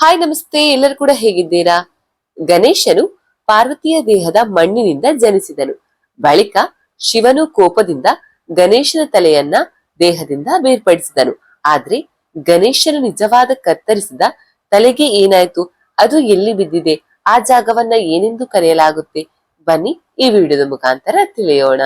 Hi ನಮಸ್ತೆ. ಎಲ್ಲರೂ ಕೂಡ ಹೇಗಿದ್ದೀರಾ? ಗಣೇಶನು ಪಾರ್ವತಿಯ ದೇಹದ ಮಣ್ಣಿನಿಂದ ಜನಿಸಿದನು. ಬಳಿಕ ಶಿವನು ಕೋಪದಿಂದ ಗಣೇಶನ ತಲೆಯನ್ನ ದೇಹದಿಂದ ಬೇರ್ಪಡಿಸಿದನು. ಆದ್ರೆ ಗಣೇಶನು ನಿಜವಾದ ಕತ್ತರಿಸಿದ ತಲೆಗೆ ಏನಾಯ್ತು? ಅದು ಎಲ್ಲಿ ಬಿದ್ದಿದೆ? ಆ ಜಾಗವನ್ನ ಏನೆಂದು ಕರೆಯಲಾಗುತ್ತೆ? ಬನ್ನಿ ಈ ವಿಡಿಯೋದ ಮುಖಾಂತರ ತಿಳಿಯೋಣ.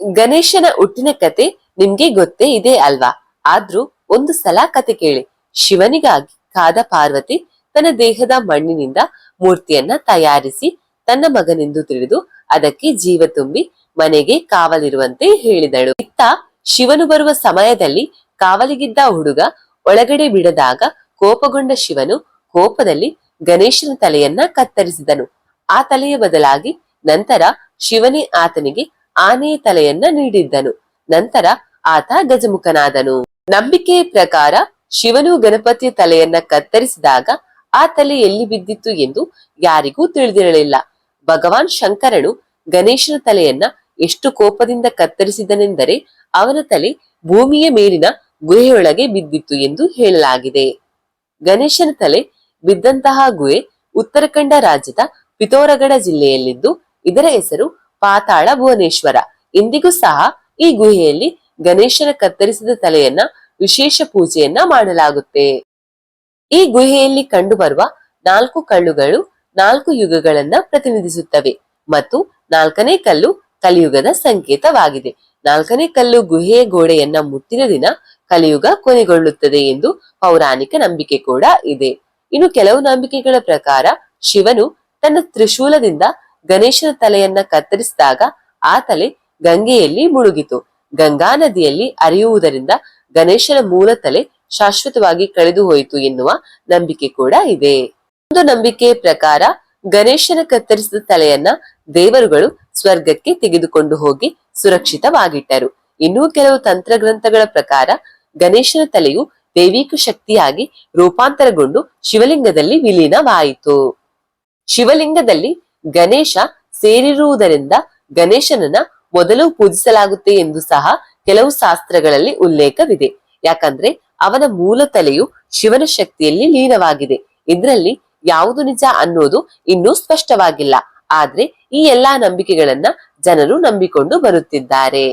ಗಣೇಶನ ಹುಟ್ಟಿನ ಕತೆ ನಿಮ್ಗೆ ಗೊತ್ತೇ ಇದೆ ಅಲ್ವಾ? ಆದ್ರೂ ಒಂದು ಸಲ ಕತೆ ಕೇಳಿ. ಶಿವನಿಗಾಗಿ ಕಾದ ಪಾರ್ವತಿ ತನ್ನ ದೇಹದ ಮಣ್ಣಿನಿಂದ ಮೂರ್ತಿಯನ್ನ ತಯಾರಿಸಿ ತನ್ನ ಮಗನೆಂದು ತಿಳಿದು ಅದಕ್ಕೆ ಜೀವ ತುಂಬಿ ಮನೆಗೆ ಕಾವಲಿರುವಂತೆ ಹೇಳಿದಳು. ಇತ್ತ ಶಿವನು ಬರುವ ಸಮಯದಲ್ಲಿ ಕಾವಲಿಗಿದ್ದ ಹುಡುಗ ಒಳಗಡೆ ಬಿಡದಾಗ ಕೋಪಗೊಂಡ ಶಿವನು ಕೋಪದಲ್ಲಿ ಗಣೇಶನ ತಲೆಯನ್ನ ಕತ್ತರಿಸಿದನು. ಆ ತಲೆಯ ಬದಲಾಗಿ ನಂತರ ಶಿವನೇ ಆತನಿಗೆ ಆನೆಯ ತಲೆಯನ್ನ ನೀಡಿದ್ದನು. ನಂತರ ಆತ ಗಜಮುಖನಾದನು. ನಂಬಿಕೆಯ ಪ್ರಕಾರ ಶಿವನು ಗಣಪತಿಯ ತಲೆಯನ್ನ ಕತ್ತರಿಸಿದಾಗ ಆ ತಲೆ ಎಲ್ಲಿ ಬಿದ್ದಿತ್ತು ಎಂದು ಯಾರಿಗೂ ತಿಳಿದಿರಲಿಲ್ಲ. ಭಗವಾನ್ ಶಂಕರನು ಗಣೇಶನ ತಲೆಯನ್ನ ಎಷ್ಟು ಕೋಪದಿಂದ ಕತ್ತರಿಸಿದನೆಂದರೆ ಅವನ ತಲೆ ಭೂಮಿಯ ಮೇಲಿನ ಗುಹೆಯೊಳಗೆ ಬಿದ್ದಿತ್ತು ಎಂದು ಹೇಳಲಾಗಿದೆ. ಗಣೇಶನ ತಲೆ ಬಿದ್ದಂತಹ ಗುಹೆ ಉತ್ತರಾಖಂಡ ರಾಜ್ಯದ ಪಿತೋರಗಡ ಜಿಲ್ಲೆಯಲ್ಲಿದ್ದು, ಇದರ ಹೆಸರು ಪಾತಾಳ ಭುವನೇಶ್ವರ. ಇಂದಿಗೂ ಸಹ ಈ ಗುಹೆಯಲ್ಲಿ ಗಣೇಶನ ಕತ್ತರಿಸಿದ ತಲೆಯನ್ನ ವಿಶೇಷ ಪೂಜೆಯನ್ನ ಮಾಡಲಾಗುತ್ತೆ. ಈ ಗುಹೆಯಲ್ಲಿ ಕಂಡುಬರುವ ನಾಲ್ಕು ಕಲ್ಲುಗಳು ನಾಲ್ಕು ಯುಗಗಳನ್ನ ಪ್ರತಿನಿಧಿಸುತ್ತವೆ ಮತ್ತು ನಾಲ್ಕನೇ ಕಲ್ಲು ಕಲಿಯುಗದ ಸಂಕೇತವಾಗಿದೆ. ನಾಲ್ಕನೇ ಕಲ್ಲು ಗುಹೆಯ ಗೋಡೆಯನ್ನ ಮುಟ್ಟಿದ ದಿನ ಕಲಿಯುಗ ಕೊನೆಗೊಳ್ಳುತ್ತದೆ ಎಂದು ಪೌರಾಣಿಕ ನಂಬಿಕೆ ಕೂಡ ಇದೆ. ಇನ್ನು ಕೆಲವು ನಂಬಿಕೆಗಳ ಪ್ರಕಾರ ಶಿವನು ತನ್ನ ತ್ರಿಶೂಲದಿಂದ ಗಣೇಶನ ತಲೆಯನ್ನ ಕತ್ತರಿಸಿದಾಗ ಆ ತಲೆ ಗಂಗೆಯಲ್ಲಿ ಮುಳುಗಿತು. ಗಂಗಾ ನದಿಯಲ್ಲಿ ಅರಿಯುವುದರಿಂದ ಗಣೇಶನ ಮೂಲ ತಲೆ ಶಾಶ್ವತವಾಗಿ ಕಳೆದು ಹೋಯಿತು ಎನ್ನುವ ನಂಬಿಕೆ ಕೂಡ ಇದೆ. ಒಂದು ನಂಬಿಕೆ ಪ್ರಕಾರ ಗಣೇಶನ ಕತ್ತರಿಸಿದ ತಲೆಯನ್ನ ದೇವರುಗಳು ಸ್ವರ್ಗಕ್ಕೆ ತೆಗೆದುಕೊಂಡು ಹೋಗಿ ಸುರಕ್ಷಿತವಾಗಿಟ್ಟರು. ಇನ್ನೂ ಕೆಲವು ತಂತ್ರಗ್ರಂಥಗಳ ಪ್ರಕಾರ ಗಣೇಶನ ತಲೆಯು ದೈವಿಕ ಶಕ್ತಿಯಾಗಿ ರೂಪಾಂತರಗೊಂಡು ಶಿವಲಿಂಗದಲ್ಲಿ ವಿಲೀನವಾಯಿತು. ಶಿವಲಿಂಗದಲ್ಲಿ ಗಣೇಶ ಸೇರಿರುವುದರಿಂದ ಗಣೇಶನನ್ನ ಮೊದಲು ಪೂಜಿಸಲಾಗುತ್ತೆ ಎಂದು ಸಹ ಕೆಲವು ಶಾಸ್ತ್ರಗಳಲ್ಲಿ ಉಲ್ಲೇಖವಿದೆ. ಯಾಕಂದ್ರೆ ಅವನ ಮೂಲ ತಲೆಯು ಶಿವನ ಶಕ್ತಿಯಲ್ಲಿ ಲೀನವಾಗಿದೆ. ಇದರಲ್ಲಿ ಯಾವುದು ನಿಜ ಅನ್ನೋದು ಇನ್ನೂ ಸ್ಪಷ್ಟವಾಗಿಲ್ಲ. ಆದ್ರೆ ಈ ಎಲ್ಲಾ ನಂಬಿಕೆಗಳನ್ನ ಜನರು ನಂಬಿಕೊಂಡು ಬರುತ್ತಿದ್ದಾರೆ.